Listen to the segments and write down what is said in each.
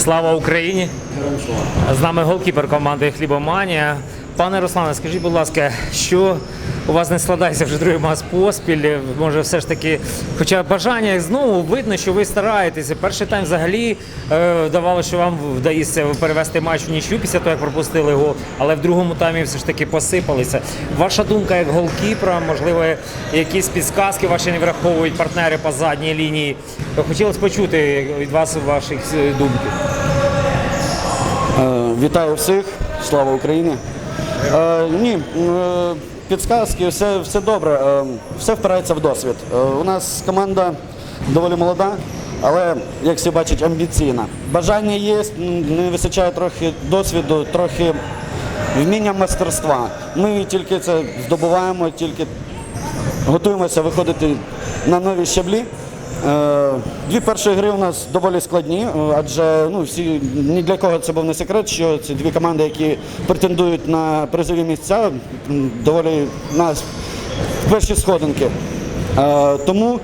Слава Україні! З нами голкіпер команди Хлібоманія. Пане Руслане, скажіть, будь ласка, що у вас не складається вже другий мас поспіль? Може, все ж таки, хоча бажання знову видно, що ви стараєтеся. Перший тайм взагалі е, давало, що вам вдається перевести матч в нічю після того, як пропустили гол, але в другому таймі все ж таки посипалися. Ваша думка як голкіпера, можливо, якісь підсказки ваші не враховують партнери по задній лінії. Хотілося почути від вас ваших е, думки. Е, Вітаю всіх, слава Україні. Е, ні, е, підсказки, все, все добре, е, все впирається в досвід. У нас команда доволі молода, але, як всі бачать, амбіційна. Бажання є, не вистачає трохи досвіду, трохи вміння мастерства. Ми тільки це здобуваємо, тільки готуємося виходити на нові щаблі. Е, Дві перші гри у нас доволі складні, е, адже ну, всі, ні для кого це був не секрет, що це дві команди, які претендують на призові місця, доволі на перші сходинки. Е, Тому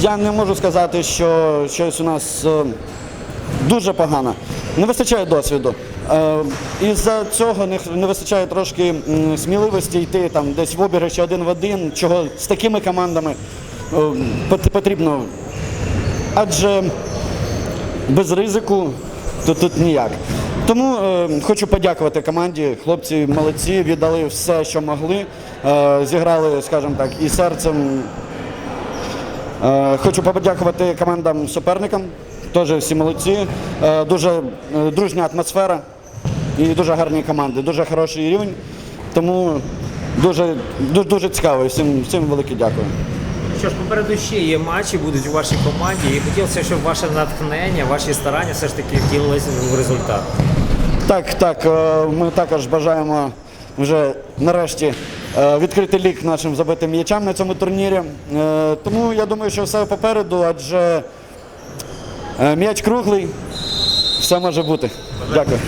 я не можу сказати, що щось у нас дуже погано. Не вистачає досвіду. Е, Із-за цього не, вистачає трошки сміливості йти там десь в обіграші один в один, чого з такими командами потрібно. Адже без ризику то тут ніяк. Тому е, хочу подякувати команді. Хлопці молодці, віддали все, що могли. Е, зіграли, скажімо так, і серцем, Е, Хочу подякувати командам суперникам. Теж всі молодці. Е, Дуже е, дружня атмосфера і дуже гарні команди, дуже хороший рівень. Тому дуже, дуже, дуже цікаво. Всім, всім велике дякую. Що ж, попереду ще є матчі, будуть у вашій команді, і хотілося, щоб ваше натхнення, ваші старання все ж таки втілилися в результат. Так, так, е, ми також бажаємо вже нарешті е, відкрити лік нашим забитим м'ячам на цьому турнірі. Е, Тому я думаю, що все попереду, адже м'яч круглий, все може бути. Дякую.